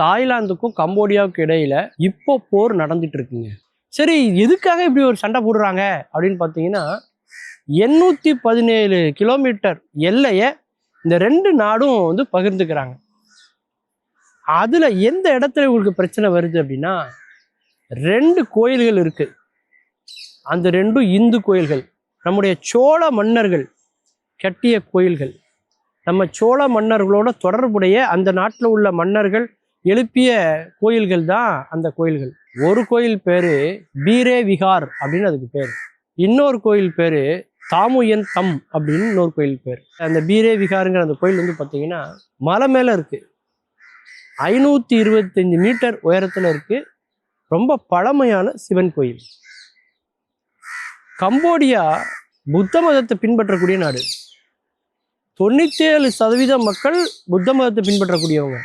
தாய்லாந்துக்கும் கம்போடியாவுக்கும் இடையில இப்போ போர் நடந்துட்டு இருக்குங்க. சரி எதுக்காக இப்படி ஒரு சண்டை போடுறாங்க அப்படின்னு பார்த்தீங்கன்னா எண்ணூற்றி பதினேழு கிலோமீட்டர் எல்லையை இந்த ரெண்டு நாடும் வந்து பகிர்ந்துக்கிறாங்க. அதில் எந்த இடத்துல உங்களுக்கு பிரச்சனை வருது அப்படின்னா ரெண்டு கோயில்கள் இருக்கு. அந்த ரெண்டும் இந்து கோயில்கள் நம்முடைய சோழ மன்னர்கள் கட்டிய கோயில்கள். நம்ம சோழ மன்னர்களோட தொடர்புடைய அந்த நாட்டில் உள்ள மன்னர்கள் எழுப்பிய கோயில்கள் தான் அந்த கோயில்கள். ஒரு கோயில் பேரு பீரே விகார் அப்படின்னு அதுக்கு பேர். இன்னொரு கோயில் பேரு தாமுயன் தம் அப்படின்னு இன்னொரு கோயில் பேர். அந்த பீரே விகாருங்கிற அந்த கோயில் வந்து பார்த்தீங்கன்னா மலை மேலே இருக்கு. ஐநூற்றி இருபத்தஞ்சு மீட்டர் உயரத்தில் இருக்கு. ரொம்ப பழமையான சிவன் கோயில். கம்போடியா புத்த மதத்தை பின்பற்றக்கூடிய நாடு. தொண்ணூற்றி ஏழு சதவீத மக்கள் புத்த மதத்தை பின்பற்றக்கூடியவங்க.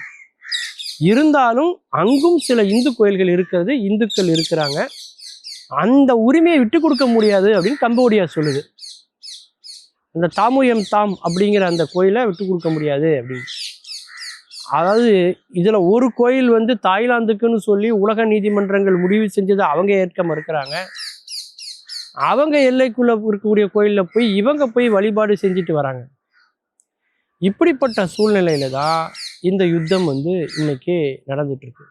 இருந்தாலும் அங்கும் சில இந்து கோயில்கள் இருக்கிறது இந்துக்கள் இருக்கிறாங்க. அந்த உரிமையை விட்டு கொடுக்க முடியாது அப்படின்னு கம்போடியா சொல்லுது. அந்த தாமுயம் தாம் அப்படிங்கிற அந்த கோயிலை விட்டு கொடுக்க முடியாது அப்படின்னு. அதாவது இதில் ஒரு கோயில் வந்து தாய்லாந்துக்குன்னு சொல்லி உலக நீதிமன்றங்கள் முடிவு செஞ்சதை அவங்க ஏற்க மறுக்கிறாங்க. அவங்க எல்லைக்குள்ளே இருக்கக்கூடிய கோயிலில் போய் இவங்க போய் வழிபாடு செஞ்சுட்டு வராங்க. இப்படிப்பட்ட சூழ்நிலையில தான் இந்த யுத்தம் வந்து இன்னைக்கு நடந்துட்டு இருக்கு.